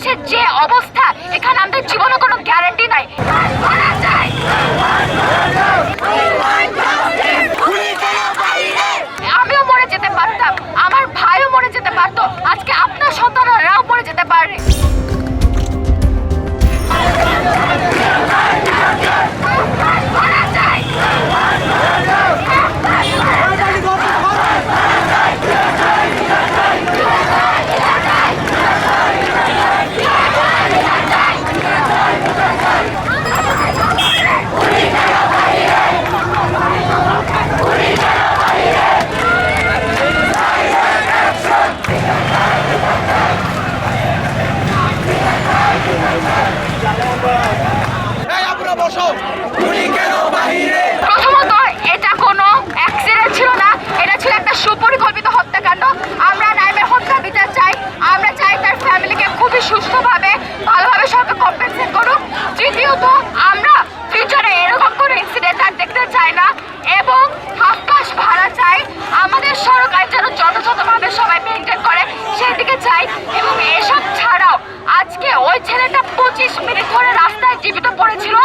বাংলাদেশের যে অবস্থা এখানে আমাদের জীবনে কোনো গ্যারান্টি নাই। সুস্থভাবে ভালোভাবে সরকার কম্পেনসেট করুক। তৃতীয়ত আমরা ফিউচারে এরকম কোনো ইনসিডেন্ট আর দেখতে চাই না এবং হাফ মাস ভাড়া চাই আমাদের সরকার যেন যথাযথভাবে সবাই মেনটেন করে সেই দিকে চাই এবং এসব ছাড়াও আজকে ওই ছেলেটা পঁচিশ মিনিট ধরে রাস্তায় জীবিত পড়েছিল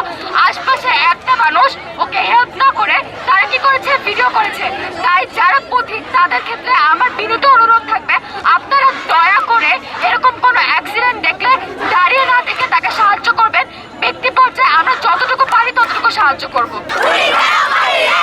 আশপাশে একটা মানুষ ওকে হেল্প না করে তারা কি করেছে ভিডিও করেছে তাই যারা পথিক তাদের ক্ষেত্রে আমার বিনীত অনুরোধ থাকবে আপনারা দয়া করে এরকম কোনো অ্যাক্সিডেন্ট দেখলে দাঁড়িয়ে না থেকে তাকে সাহায্য করবেন ব্যক্তি পর্যায়ে আমরা যতটুকু পারি ততটুকু সাহায্য করব গুলি কেন বাহিরে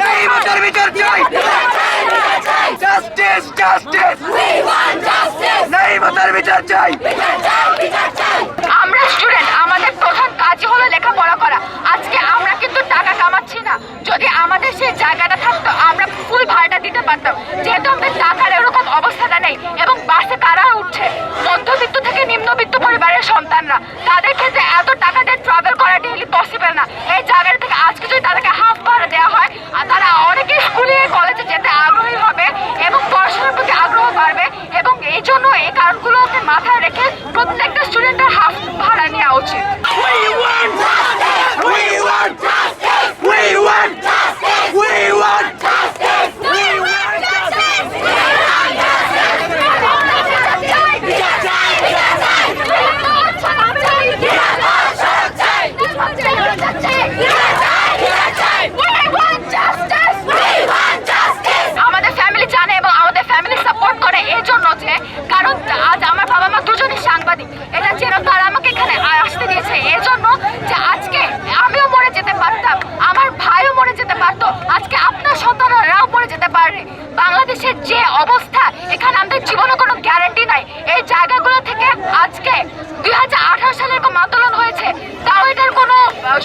नहीं বিচার বিচার চাই জাস্টিস জাস্টিস नहीं বিচার বিচার চাই আমরা স্টুডেন্ট আমাদের প্রধান কাজই হলো লেখাপড়া করা। আজকে আমরা কিন্তু টাকা কামাচ্ছি না। যদি আমাদের সেই জায়গাটা থাকতো আমরা ফুল ভাড়াটা দিতে পারতাম। যেহেতু আমাদের টাকার এরকম অবস্থাটা নেই এবং বাসে কারা উঠছে? মধ্যবিত্ত থেকে নিম্নবিত্ত পরিবারের সন্তানরা তাদের ক্ষেত্রে এত টাকা দিয়ে ট্রাভেল করা ডেইলি পসিবল না এই জায়গাটা থেকে আজকে যদি তাদেরকে হাফ ভাড়া দেওয়া হয় আর তারা অনেকেই স্কুলে কলেজে যেতে আগ্রহী হবে এবং পড়াশোনার প্রতি আগ্রহ বাড়বে এবং এই জন্য এই কারণগুলোকে মাথায় রেখে প্রত্যেকটা স্টুডেন্টের হাফ ভাড়া নেওয়া উচিত We want justice! We want justice! We want justice! We want justice! We want justice! আমাদের ফ্যামিলি জানে এবং আমাদের ফ্যামিলি সাপোর্ট করে এই জন্য যে কারণ আজ আমার বাবা মা দুজনই সাংবাদিক, এটা যেন তারা আমাকে এখানে আসতে দিয়েছে এর জন্য যে আজকে আমিও মরে যেতে পারতাম, আমার ভাইও মরে যেতে পারতো, আজকে আপনার সন্তানরাও মরে যেতে পারে। বাংলাদেশের যে অবস্থা, এখানে আমাদের জীবনে কোনো গ্যারান্টি নাই। এই জায়গাগুলো থেকে আজকে দুই হাজার আঠারো সালে এরকম আন্দোলন হয়েছে, তাও এটার কোনো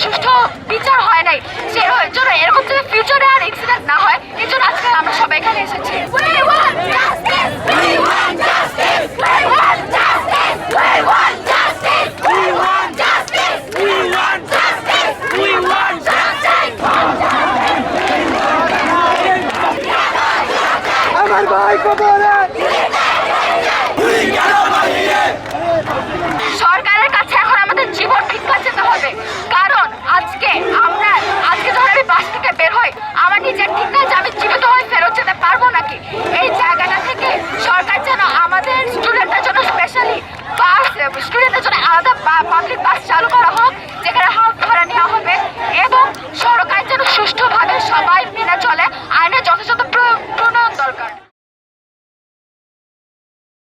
সুষ্ঠু বিচার হয় নাই। সে জন্য এরকম যদি ফিউচারে আর ইনসিডেন্ট না হয় এই জন্য আজকে আমরা সবাই এখানে এসেছি We want justice! We want justice! We want justice! We want justice! We want justice! We want justice! We want justice! আমার ভাই কবরে গুলি কেন বাহিরে সরকারের কাছে এখন আমাদের জীবন ভিক্ষা যেতে হবে।